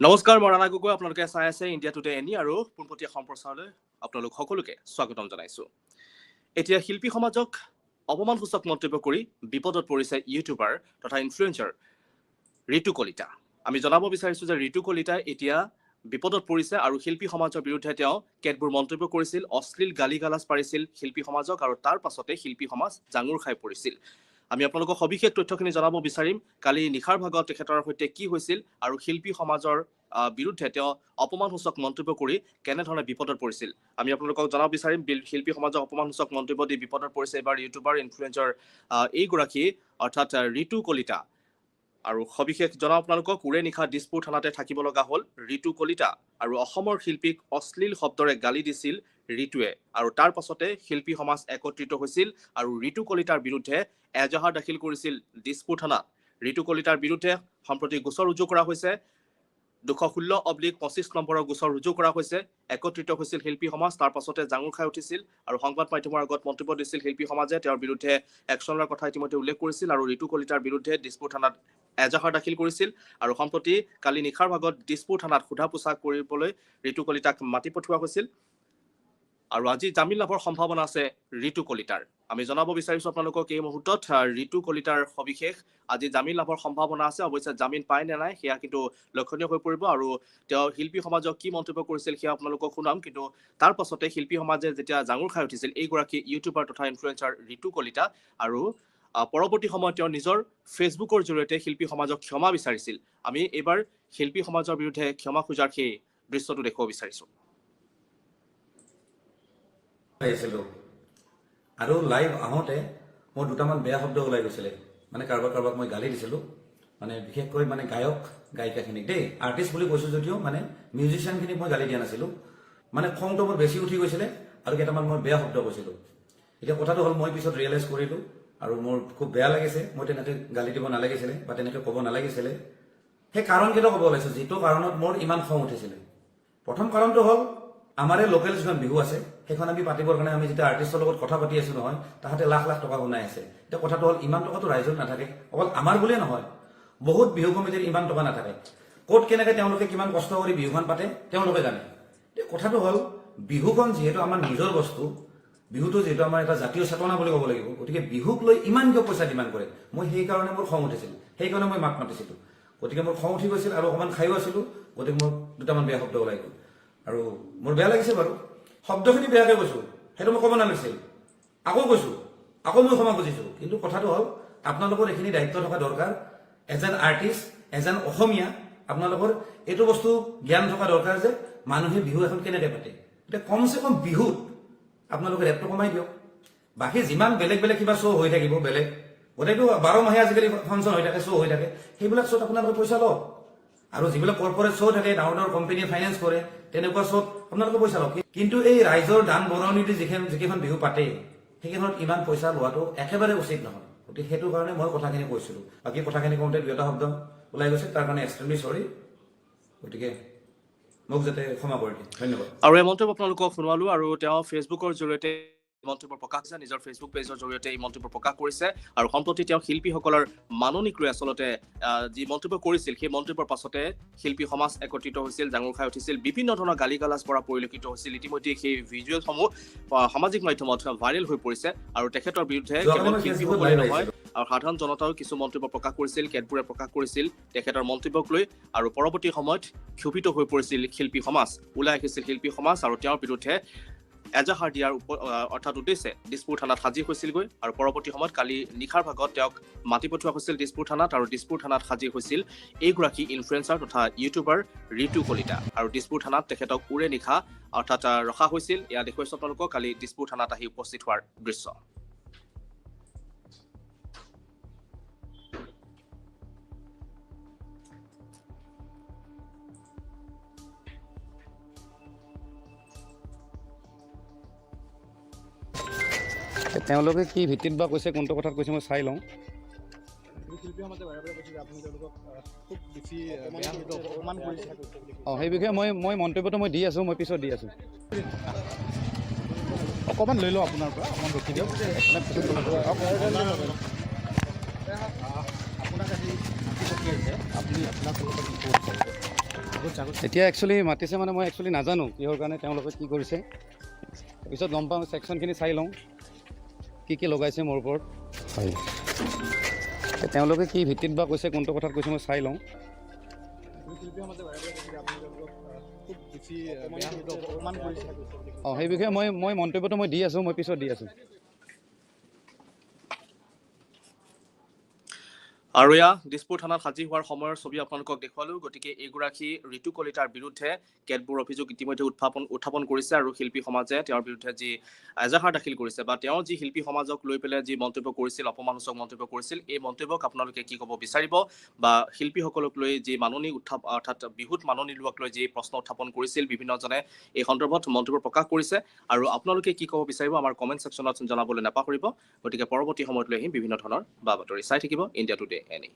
নমস্কাৰ মই ৰাণা গগৈ আপোনালোকে চাই আছে ইণ্ডিয়া টুডে এনি আৰু পোনপটীয়া সম্প্ৰচাৰলৈ আপোনালোক সকলোকে স্বাগতম জনাইছো। এতিয়া শিল্পী সমাজক অপমানসূচক মন্তব্য কৰি বিপদত পৰিছে ইউটিউবাৰ তথা ইনফ্লুৱেঞ্চাৰ ঋতু কলিতা। আমি জনাব বিচাৰিছো যে ঋতু কলিতাই এতিয়া বিপদত পৰিছে আৰু শিল্পী সমাজৰ বিৰুদ্ধে তেওঁ কেতবোৰ মন্তব্য কৰিছিল অশ্লীল গালি গালাজ পাৰিছিল শিল্পী সমাজক আৰু তাৰ পাছতে শিল্পী সমাজ জাঙুৰ খাই পৰিছিল। আমি আপোনালোকক সবিশেষ তথ্যখিনি জনাব বিচাৰিম। কালি নিশাৰ ভাগত তেখেতৰ সৈতে কি হৈছিল আৰু শিল্পী সমাজৰ বিৰুদ্ধে তেওঁ অপমানসূচক মন্তব্য কৰি কেনেধৰণে বিপদত পৰিছিল। আমি আপোনালোকক জনাব বিচাৰিম শিল্পী সমাজক অপমানসূচক মন্তব্য দি বিপদত পৰিছে এইবাৰ ইউটিউবাৰ ইনফ্লুৱেঞ্চাৰ এইগৰাকী অৰ্থাৎ ঋতু কলিতা। আৰু সবিশেষ জনাওঁ আপোনালোকক উৰে নিশা দিছপুৰ থানাতে থাকিব লগা হ'ল ঋতু কলিতা আৰু অসমৰ শিল্পীক অশ্লীল শব্দৰে গালি দিছিল ঋতুৱে। আৰু তাৰ পাছতে শিল্পী সমাজ একত্ৰিত হৈছিল আৰু ঋতু কলিতাৰ বিৰুদ্ধে এজাহাৰ দাখিল কৰিছিল দিছপুৰ থানাত ঋতু কলিতাৰ বিৰুদ্ধে সম্প্ৰতি গোচৰ ৰুজু কৰা হৈছে। দুশ ষোল্ল অব্লিক পঁচিছ নম্বৰৰ গোচৰ ৰুজু কৰা হৈছে। একত্ৰিত হৈছিল শিল্পী সমাজ তাৰ পাছতে জাঙুৰ খাই উঠিছিল আৰু সংবাদ মাধ্যমৰ আগত মন্তব্য দিছিল শিল্পী সমাজে। তেওঁৰ বিৰুদ্ধে একশ্যন লোৱাৰ কথা ইতিমধ্যে উল্লেখ কৰিছিল আৰু ঋতু কলিতাৰ বিৰুদ্ধে দিছপুৰ থানাত এজাহাৰ দাখিল কৰিছিল আৰু সম্প্ৰতি কালি নিশাৰ ভাগত দিছপুৰ থানাত সোধা পোছা কৰিবলৈ ঋতু কলিতাক মাতি পঠোৱা হৈছিল। আৰু আজি জামিন লাভৰ সম্ভাৱনা আছে ঋতু কলিতাৰ। আমি জনাব বিচাৰিছো আপোনালোকক এই মুহূৰ্তত ঋতু কলিতাৰ সবিশেষ। আজি জামিন লাভৰ সম্ভাৱনা আছে অৱশ্যে জামিন পায় নে নাই সেয়া কিন্তু লক্ষণীয় হৈ পৰিব আৰু তেওঁ শিল্পী সমাজক কি মন্তব্য কৰিছিল সেয়া আপোনালোকক শুনাম। কিন্তু তাৰ পাছতে শিল্পী সমাজে যেতিয়া জাঙুৰ খাই উঠিছিল এইগৰাকী ইউটিউবাৰ তথা ইনফ্লুৱেঞ্চাৰ ঋতু কলিতা আৰু পৰৱৰ্তী সময়ত তেওঁ নিজৰ ফেচবুকৰ জৰিয়তে শিল্পী সমাজক ক্ষমা বিচাৰিছিল। আমি এইবাৰ শিল্পী সমাজৰ বিৰুদ্ধে ক্ষমা খোজাৰ সেই দৃশ্যটো দেখুৱাব বিচাৰিছো। আৰু লাইভ আহোঁতে মোৰ দুটামান বেয়া শব্দ ওলাই গৈছিলে। মানে কাৰোবাক কাৰোবাক মই গালি দিছিলোঁ। মানে বিশেষকৈ মানে গায়ক গায়িকাখিনিক দেই। আৰ্টিষ্ট বুলি কৈছোঁ যদিও মানে মিউজিচিয়ানখিনিক মই গালি দিয়া নাছিলোঁ। মানে খংটো মোৰ বেছি উঠি গৈছিলে আৰু কেইটামান মই বেয়া শব্দ কৈছিলোঁ। এতিয়া কথাটো হ'ল মই পিছত ৰিয়েলাইজ কৰিলোঁ আৰু মোৰ খুব বেয়া লাগিছে। মই তেনেকৈ গালি দিব নালাগিছিলে বা তেনেকৈ ক'ব নালাগিছিলে। সেই কাৰণকেইটা ক'ব ওলাইছোঁ। যিটো কাৰণত মোৰ ইমান খং উঠিছিলে। প্ৰথম কাৰণটো হ'ল, আমাৰে লোকেল যিখন বিহু আছে, সেইখন আমি পাতিবৰ কাৰণে আমি যেতিয়া আৰ্টিষ্টৰ লগত কথা পাতি আছো নহয়, তাহাঁতে লাখ লাখ টকা শুনাই আছে। এতিয়া কথাটো হ'ল, ইমান টকাটো ৰাইজৰ নাথাকে। অকল আমাৰ বুলিয়ে নহয়, বহুত বিহু কমিটিৰ ইমান টকা নাথাকে। ক'ত কেনেকে তেওঁলোকে কিমান কষ্ট কৰি বিহুখন পাতে, তেওঁলোকে জানে। কথাটো হ'ল, বিহুখন যিহেতু আমাৰ নিজৰ বস্তু বিহুটো যিহেতু আমাৰ এটা জাতীয় চেতনা বুলি ক'ব লাগিব, গতিকে বিহুক লৈ ইমান কিয় পইচা ডিমাণ্ড কৰে? মই সেইকাৰণে মোৰ খং উঠিছিল। সেইকাৰণে মই মাত মাতিছিলোঁ। গতিকে মোৰ খং উঠি গৈছিল আৰু অকণমান খায়ো আছিলোঁ, গতিকে মোৰ দুটামান বেয়া শব্দ ওলাই গ'ল। আৰু মোৰ বেয়া লাগিছে বাৰু। শব্দখিনি বেয়াকৈ কৈছোঁ, সেইটো মই ক'ব নালাগিছিল। আকৌ কৈছোঁ, আকৌ মই ক্ষমা খুজিছোঁ। কিন্তু কথাটো হ'ল, আপোনালোকৰ এইখিনি দায়িত্ব থকা দৰকাৰ, এজন আৰ্টিষ্ট, এজন অসমীয়া, আপোনালোকৰ এইটো বস্তু জ্ঞান থকা দৰকাৰ যে মানুহে বিহু এখন কেনেকৈ পাতে। এতিয়া কমচে কম বিহুত আপোনালোকে ৰেটটো কমাই দিয়ক। বাকী যিমান বেলেগ বেলেগ কিবা শ্ব' হৈ থাকিব, বেলেগ। গোটেইটো বাৰ মাহে আজিকালি ফাংচন হৈ থাকে শ্ব' হৈ থাকে। সেইবিলাক শ্ব'ত আপোনালোকে পইচা লওক। আৰু যিবিলাক কৰ্পৰেট শ্ব' থাকে ডাঙৰ ডাঙৰ কোম্পানীয়ে ফাইনেন্স কৰে, তেনেকুৱা শ্ব'ত আপোনালোকে পইচা লওক। কিন্তু এই ৰাইজৰ দান বৰঙণি দি যিখন যিকেইখন বিহু পাতে, সেইকেইখনত ইমান পইচা লোৱাটো একেবাৰে উচিত নহয়। গতিকে সেইটো কাৰণে মই কথাখিনি কৈছিলোঁ। বাকী কথাখিনি কওঁতে দুই এটা শব্দ ওলাই গৈছে, তাৰ কাৰণে এক্সট্ৰিমলি চৰি গতিকে মোক যাতে ক্ষমা কৰি দিয়ে ধন্যবাদ। আৰু এই মন্তব্য আপোনালোকক শুনোৱালো আৰু তেওঁ ফেচবুকৰ জৰিয়তে মন্তব্য প্ৰকাশ কৰিছে নিজৰ ফেচবুক পেজৰ জৰিয়তে এই মন্তব্য প্ৰকাশ কৰিছে আৰু সম্প্ৰতি তেওঁ শিল্পীসকলৰ মাননিক লৈ আচলতে যি মন্তব্য কৰিছিল সেই মন্তব্যৰ পাছতে শিল্পী সমাজ একত্ৰিত হৈছিল ডাঙৰ খাই উঠিছিল বিভিন্ন ধৰণৰ গালি গালাজ পৰা পৰিলক্ষিত হৈছিল। ইতিমধ্যে সেই ভিজুৱেলসমূহ সামাজিক মাধ্যমত ভাইৰেল হৈ পৰিছে আৰু তেখেতৰ বিৰুদ্ধে কেৱল মই শিল্পীসকলেই নহয়। আৰু সাধাৰণ জনতাও কিছু মন্তব্য প্ৰকাশ কৰিছিল কেতবোৰে প্ৰকাশ কৰিছিল তেখেতৰ মন্তব্যক লৈ আৰু পৰৱৰ্তী সময়ত ক্ষোভিত হৈ পৰিছিল শিল্পী সমাজ। ওলাই আহিছিল শিল্পী সমাজ আৰু তেওঁৰ বিৰুদ্ধে এজাহাৰ দিয়াৰ উপ অৰ্থাৎ উদ্দেশ্যে দিছপুৰ থানাত হাজিৰ হৈছিলগৈ। আৰু পৰৱৰ্তী সময়ত কালি নিশাৰ ভাগত তেওঁক মাতি পঠোৱা হৈছিল দিছপুৰ থানাত আৰু দিছপুৰ থানাত হাজিৰ হৈছিল এইগৰাকী ইনফ্লুৱেঞ্চাৰ তথা ইউটিউবাৰ ঋতু কলিতা। আৰু দিছপুৰ থানাত তেখেতক উৰে নিশা অৰ্থাৎ ৰখা হৈছিল। এয়া দেখুৱাইছোঁ আপোনালোকক কালি দিছপুৰ থানাত আহি উপস্থিত হোৱাৰ দৃশ্য। তেওঁলোকে কি ভিত্তিত বা কৈছে কোনটো কথাত কৈছে মই চাই লওঁ। অঁ সেই বিষয়ে মই মই মন্তব্যটো মই দি আছোঁ মই পিছত দি আছোঁ। অকণমান লৈ লওঁ আপোনাৰ পৰা অকণমান ৰখি দিয়ক। এতিয়া একচুৱেলি মাতিছে মানে মই একচুৱেলি নাজানো কিহৰ কাৰণে তেওঁলোকে কি কৰিছে। পিছত গম পাওঁ চেকশ্যনখিনি চাই লওঁ। কি কি লগাইছে মোৰ ওপৰত? হয়। তেওঁলোকে কি ভিত্তিত বা কৈছে কোনটো কথাত কৈছে মই চাই লওঁ। অঁ সেই বিষয়ে মই মই মন্তব্যটো মই দি আছোঁ মই পিছত দি আছোঁ। আৰু এয়া দিছপুৰ থানাত হাজিৰ হোৱাৰ সময়ৰ ছবি আপোনালোকক দেখুৱালো। গতিকে এইগৰাকী ঋতু কলিতাৰ বিৰুদ্ধে কেতবোৰ অভিযোগ ইতিমধ্যে উত্থাপন উত্থাপন কৰিছে আৰু শিল্পী সমাজে তেওঁৰ বিৰুদ্ধে যি এজাহাৰ দাখিল কৰিছে বা তেওঁ যি শিল্পী সমাজক লৈ পেলাই যি মন্তব্য কৰিছিল অপমানসূচক মন্তব্য কৰিছিল এই মন্তব্যক আপোনালোকে কি ক'ব বিচাৰিব? বা শিল্পীসকলক লৈ যি মাননি উত্থাপ অৰ্থাৎ বিহুত মাননি লোৱাক লৈ যি প্ৰশ্ন উত্থাপন কৰিছিল বিভিন্নজনে এই সন্দৰ্ভত মন্তব্য প্ৰকাশ কৰিছে। আৰু আপোনালোকে কি ক'ব বিচাৰিব? আমাৰ কমেণ্ট ছেকশ্যনত জনাবলৈ নাপাহৰিব। গতিকে পৰৱৰ্তী সময়ত লৈ আহিম বিভিন্ন ধৰণৰ বা বাতৰি চাই থাকিব। India today any.